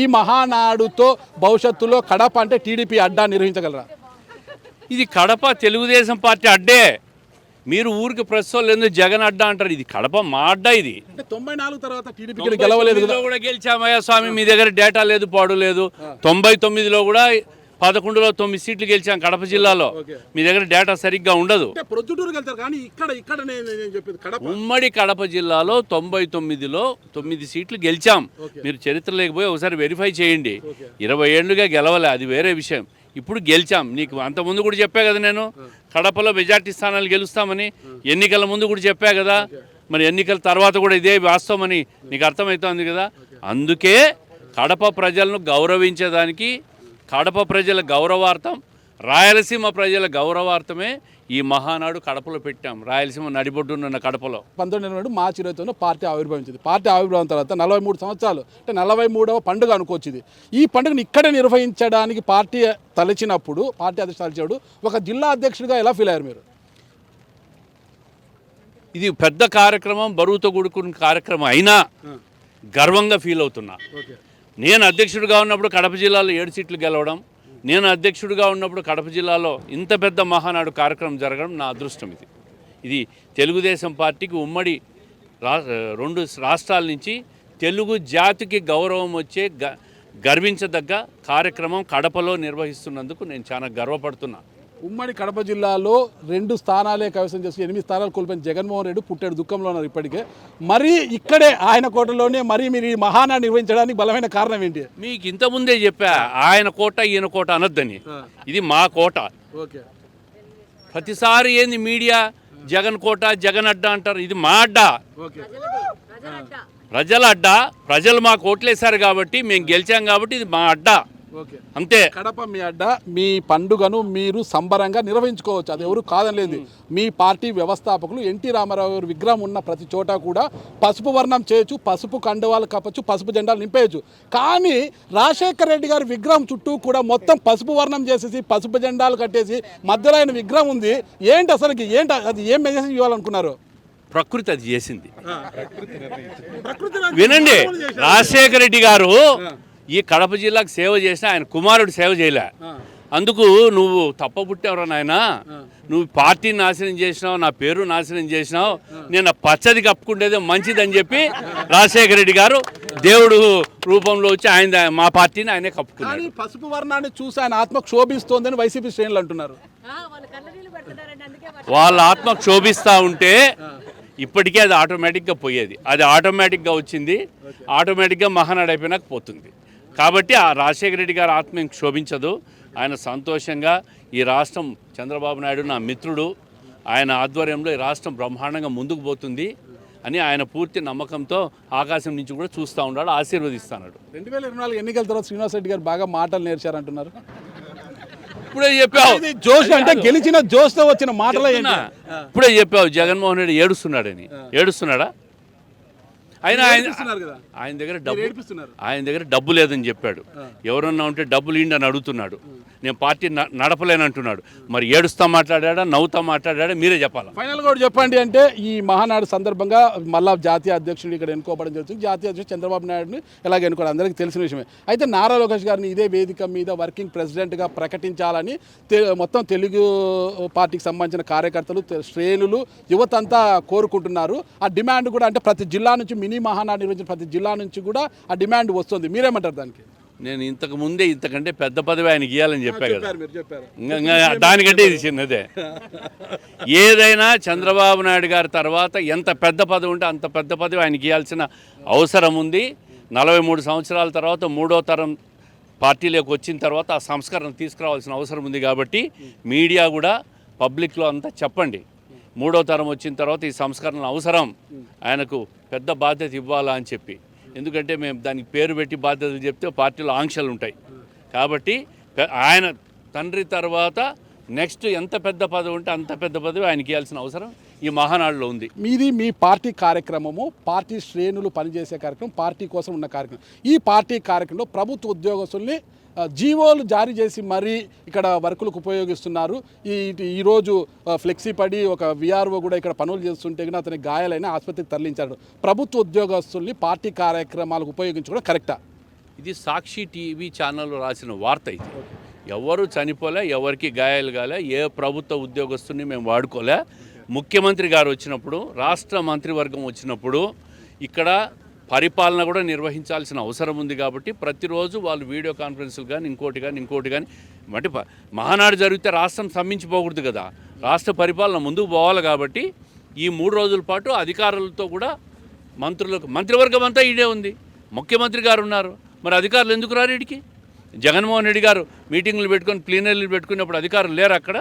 ఈ మహానాడుతో భవిష్యత్తులో కడప అంటే టీడీపీ అడ్డా నిర్వహించగలరా? ఇది కడప తెలుగుదేశం పార్టీ అడ్డే. మీరు ఊరికి ప్రస్తుతం లేదు జగన్ అడ్డా అంటారు. ఇది కడప మా అడ్డా ఇది. తొంభై నాలుగు తర్వాత టీడీపీ గెలవలేదు కూడా గెలిచామయ్యా స్వామి మీ దగ్గర డేటా లేదు పాడు లేదు. తొంభై తొమ్మిదిలో కూడా పదకొండులో తొమ్మిది సీట్లు గెలిచాం కడప జిల్లాలో. మీ దగ్గర డేటా సరిగ్గా ఉండదు. ఉమ్మడి కడప జిల్లాలో తొంభై తొమ్మిదిలో తొమ్మిది సీట్లు గెలిచాం. మీరు చరిత్ర లేకపోయి ఒకసారి వెరిఫై చేయండి. ఇరవై ఏళ్ళుగా గెలవలే అది వేరే విషయం. ఇప్పుడు గెలిచాం. నీకు అంత ముందు కూడా చెప్పా కదా నేను? కడపలో మెజార్టీ స్థానాలు గెలుస్తామని ఎన్నికల ముందు కూడా చెప్పా కదా? మరి ఎన్నికల తర్వాత కూడా ఇదే వాస్తవమని నీకు అర్థమవుతోంది కదా? అందుకే కడప ప్రజలను గౌరవించేదానికి కడప ప్రజల గౌరవార్థం రాయలసీమ ప్రజల గౌరవార్థమే ఈ మహానాడు కడపలో పెట్టాం. రాయలసీమ నడిబొడ్డున్న కడపలో. పంతొమ్మిది నాడు మార్చి ఇరవై తొమ్మిది పార్టీ ఆవిర్భవించింది. పార్టీ ఆవిర్భావం తర్వాత నలభై మూడు సంవత్సరాలు అంటే నలభై మూడవ పండుగ అనుకోవచ్చు ఇది ఈ పండుగను ఇక్కడే నిర్వహించడానికి పార్టీ తలచినప్పుడు పార్టీ అధ్యక్షుడు తలచాడు ఒక జిల్లా అధ్యక్షుడిగా ఎలా ఫీల్ అయ్యారు మీరు? ఇది పెద్ద కార్యక్రమం బరువుతో కూడుకున్న కార్యక్రమం అయినా గర్వంగా ఫీల్ అవుతున్నా. ఓకే. నేను అధ్యక్షుడిగా ఉన్నప్పుడు కడప జిల్లాలో ఏడు సీట్లు గెలవడం నేను అధ్యక్షుడిగా ఉన్నప్పుడు కడప జిల్లాలో ఇంత పెద్ద మహానాడు కార్యక్రమం జరగడం నా అదృష్టం ఇది. ఇది తెలుగుదేశం పార్టీకి ఉమ్మడి రా రెండు రాష్ట్రాల నుంచి తెలుగు జాతికి గౌరవం వచ్చే గ గర్వించదగ్గ కార్యక్రమం కడపలో నిర్వహిస్తున్నందుకు నేను చాలా గర్వపడుతున్నాను ఉమ్మడి కడప జిల్లాలో రెండు స్థానాలే కైవసం చేసి ఎనిమిది స్థానాలు కోల్పోయిన జగన్మోహన్ రెడ్డి పుట్టాడు దుఃఖంలో ఉన్నారు ఇప్పటికే. మరి ఇక్కడే ఆయన కోటలోనే మరి మీరు ఈ మహానాడు నిర్వహించడానికి బలమైన కారణం ఏంటి? మీకు ఇంతకుముందే చెప్పా ఆయన కోట ఈయన కోట అనొద్దని. ఇది మా కోట. ఓకే. ప్రతిసారి ఏంది మీడియా? జగన్ కోట జగన్ అడ్డా అంటారు. ఇది మా అడ్డా. ఓకే. ప్రజల అడ్డా ప్రజలు మాకు ఓట్లేశారు కాబట్టి మేము గెలిచాం కాబట్టి ఇది మా అడ్డా. అంతే. కడప మీ అడ్డ మీ పండుగను మీరు సంబరంగా నిర్వహించుకోవచ్చు. అది ఎవరు కాదనలేదు మీ పార్టీ వ్యవస్థాపకులు ఎన్టీ రామారావు గారి విగ్రహం ఉన్న ప్రతి చోట కూడా పసుపు వర్ణం చేయొచ్చు పసుపు కండువాలు కప్పచ్చు పసుపు జెండాలు నింపేయచ్చు. కానీ రాజశేఖర రెడ్డి గారి విగ్రహం చుట్టూ కూడా మొత్తం పసుపు వర్ణం చేసేసి పసుపు జెండాలు కట్టేసి మధ్యలో ఆయన విగ్రహం ఉంది. ఏంటి అసలుకి? ఏంటి? అది ఏం మెసేజ్ ఇవ్వాలనుకున్నారు? ప్రకృతి అది చేసింది. వినండి రాజశేఖర రెడ్డి గారు ఈ కడప జిల్లాకు సేవ చేసిన ఆయన కుమారుడు సేవ చేయలే. అందుకు నువ్వు తప్ప పుట్టావురా నాయన నువ్వు పార్టీని నాశనం చేసినావు నా పేరు నాశనం చేసినావు నేను ఆ పచ్చది కప్పుకుంటేదే మంచిదని చెప్పి రాజశేఖర రెడ్డి గారు దేవుడు రూపంలో వచ్చి ఆయన మా పార్టీని ఆయనే కప్పుకున్నాడు. కానీ పసుపు వర్ణాన్ని చూసి ఆయన ఆత్మ క్షోభిస్తోందని వైసీపీ శ్రేణులు అంటున్నారు. వాళ్ళ ఆత్మ క్షోభిస్తూ ఉంటే ఇప్పటికే అది ఆటోమేటిక్గా పోయేది. అది ఆటోమేటిక్గా వచ్చింది ఆటోమేటిక్గా మహానాడు అయిపోయినాక పోతుంది. కాబట్టి ఆ రాజశేఖర రెడ్డి గారి ఆత్మ ఏం క్షోభించదు. ఆయన సంతోషంగా ఈ రాష్ట్రం చంద్రబాబు నాయుడు నా మిత్రుడు. ఆయన ఆధ్వర్యంలో ఈ రాష్ట్రం బ్రహ్మాండంగా ముందుకు పోతుంది అని ఆయన పూర్తి నమ్మకంతో ఆకాశం నుంచి కూడా చూస్తూ ఉన్నాడు ఆశీర్వదిస్తున్నాడు రెండు వేల ఇరవై నాలుగు ఎన్నికల తర్వాత శ్రీనివాస్ రెడ్డి గారు బాగా మాటలు నేర్చారంటున్నారు. ఇప్పుడే చెప్పావు. జోష్ అంటే గెలిచిన జోష్తో వచ్చిన మాటలే ఇప్పుడే చెప్పావు జగన్మోహన్ రెడ్డి ఏడుస్తున్నాడని. ఏడుస్తున్నాడా? ఆయన ఆయన ఏడిపిస్తున్నారు కదా? ఆయన దగ్గర డబ్బు ఆయన దగ్గర డబ్బు లేదని చెప్పాడు. ఎవరన్నా ఉంటే డబ్బులు ఇండి అని అడుగుతున్నాడు. నేను పార్టీ నడపలేనంటున్నాడు మరి ఏడుస్తా మాట్లాడా నవ్వుతా మాట్లాడా మీరే చెప్పాలా? ఫైనల్ కూడా చెప్పండి అంటే ఈ మహానాడు సందర్భంగా మళ్ళా జాతీయ అధ్యక్షుడు ఇక్కడ ఎన్నుకోవడం జరుగుతుంది. జాతీయ అధ్యక్షుడు చంద్రబాబు నాయుడుని ఎలాగ ఎన్నుకోవడం అందరికీ తెలిసిన విషయమే. అయితే నారా లోకేష్ గారిని ఇదే వేదిక మీద వర్కింగ్ ప్రెసిడెంట్గా ప్రకటించాలని మొత్తం తెలుగు పార్టీకి సంబంధించిన కార్యకర్తలు శ్రేణులు యువత అంతా కోరుకుంటున్నారు. ఆ డిమాండ్ కూడా అంటే ప్రతి జిల్లా నుంచి మినీ మహానాడు నిర్వహించిన ప్రతి జిల్లా నుంచి కూడా ఆ డిమాండ్ వస్తుంది. మీరేమంటారు దానికి? నేను ఇంతకు ముందే ఇంతకంటే పెద్ద పదవి ఆయనకి ఇవ్వాలని చెప్పా కదా. దానికంటే ఇది చిన్నదే. ఏదైనా చంద్రబాబు నాయుడు గారి తర్వాత ఎంత పెద్ద పదవి ఉంటే అంత పెద్ద పదవి ఆయనకి ఇవ్వాల్సిన అవసరం ఉంది. నలభై మూడు సంవత్సరాల తర్వాత మూడో తరం పార్టీలోకి వచ్చిన తర్వాత ఆ సంస్కరణ తీసుకురావాల్సిన అవసరం ఉంది కాబట్టి మీడియా కూడా పబ్లిక్లో అంతా చెప్పండి. మూడో తరం వచ్చిన తర్వాత ఈ సంస్కరణ అవసరం. ఆయనకు పెద్ద బాధ్యత ఇవ్వాలా అని చెప్పి. ఎందుకంటే మేము దానికి పేరు పెట్టి బాధ్యతలు చెప్తే పార్టీలో ఆంక్షలు ఉంటాయి. కాబట్టి ఆయన తండ్రి తర్వాత నెక్స్ట్ ఎంత పెద్ద పదవి ఉంటే అంత పెద్ద పదవి ఆయనకి ఇవ్వాల్సిన అవసరం ఈ మహానాడులో ఉంది. మీది మీ పార్టీ కార్యక్రమము పార్టీ శ్రేణులు పనిచేసే కార్యక్రమం పార్టీ కోసం ఉన్న కార్యక్రమం. ఈ పార్టీ కార్యక్రమంలో ప్రభుత్వ ఉద్యోగస్తుల్ని జీవోలు జారీ చేసి మరీ ఇక్కడ వర్కులకు ఉపయోగిస్తున్నారు. ఈ ఈరోజు ఫ్లెక్సీ పడి ఒక విఆర్ఓ కూడా ఇక్కడ పనులు చేస్తుంటే కూడా అతని గాయాలైన ఆసుపత్రికి తరలించారు. ప్రభుత్వ ఉద్యోగస్తుల్ని పార్టీ కార్యక్రమాలకు ఉపయోగించుకోవడం కరెక్టా? ఇది సాక్షి టీవీ ఛానల్లో రాసిన వార్త ఇది. ఎవరు చనిపోలే ఎవరికి గాయాలు కాలే ఏ ప్రభుత్వ ఉద్యోగస్తుని మేము వాడుకోలే. ముఖ్యమంత్రి గారు వచ్చినప్పుడు రాష్ట్ర మంత్రివర్గం వచ్చినప్పుడు ఇక్కడ పరిపాలన కూడా నిర్వహించాల్సిన అవసరం ఉంది కాబట్టి ప్రతిరోజు వాళ్ళు వీడియో కాన్ఫరెన్స్లు కానీ ఇంకోటి కానీ ఇంకోటి కానీ అంటే మహానాడు జరిగితే రాష్ట్రం స్తంభించిపోకూడదు కదా. రాష్ట్ర పరిపాలన ముందుకు పోవాలి కాబట్టి ఈ మూడు రోజుల పాటు అధికారులతో కూడా మంత్రులకు మంత్రివర్గం అంతా ఈడే ఉంది. ముఖ్యమంత్రి గారు ఉన్నారు. మరి అధికారులు ఎందుకు రారు వీడికి జగన్మోహన్ రెడ్డి గారు మీటింగ్లు పెట్టుకొని ప్లీనరీలు పెట్టుకున్నప్పుడు అధికారులు లేరు అక్కడ.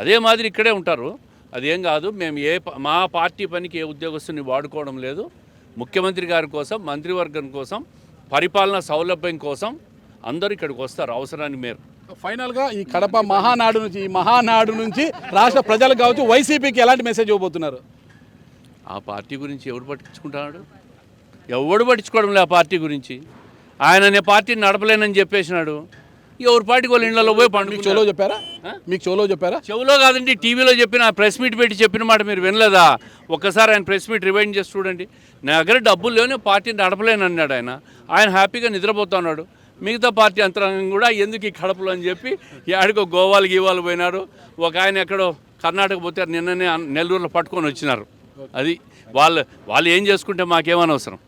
అదే మాదిరి ఇక్కడే ఉంటారు. అదేం కాదు మేము ఏ మా పార్టీ పనికి ఏ ఉద్యోగస్తుని వాడుకోవడం లేదు. ముఖ్యమంత్రి గారి కోసం మంత్రివర్గం కోసం పరిపాలన సౌలభ్యం కోసం అందరూ ఇక్కడికి వస్తారు. అవసరానికి మేరకు ఫైనల్గా ఈ కడప మహానాడు నుంచి ఈ మహానాడు నుంచి రాష్ట్ర ప్రజలకు కావచ్చు వైసీపీకి ఎలాంటి మెసేజ్ ఇవ్వబోతున్నారు? ఆ పార్టీ గురించి ఎవడు పట్టించుకుంటున్నాడు ఎవడు పట్టించుకోవడం లే ఆ పార్టీ గురించి. ఆయన నే పార్టీని నడపలేనని చెప్పేసినాడు. ఎవరి పార్టీకి వాళ్ళ ఇళ్ళలో పోయి పండుగ చోలో చెప్పారా? మీకు చోలో చెప్పారా? చెవులో కాదండి టీవీలో చెప్పిన ప్రెస్ మీట్ పెట్టి చెప్పిన మాట మీరు వినలేదా? ఒక్కసారి ఆయన ప్రెస్ మీట్ రివైండ్ చేసి చూడండి. నా దగ్గర డబ్బులు లేవు పార్టీని నడపలేను అన్నాడు ఆయన. ఆయన హ్యాపీగా నిద్రపోతున్నాడు. మిగతా పార్టీ అంతరంగం కూడా ఎందుకు ఈ కడపలో అని చెప్పి యాడికో గోవాలు గీవాలు పోయినారు. ఒక ఆయన ఎక్కడో కర్ణాటక పోతే నిన్ననే నెల్లూరులో పట్టుకొని వచ్చినారు. అది వాళ్ళు వాళ్ళు ఏం చేసుకుంటే మాకేమనవసరం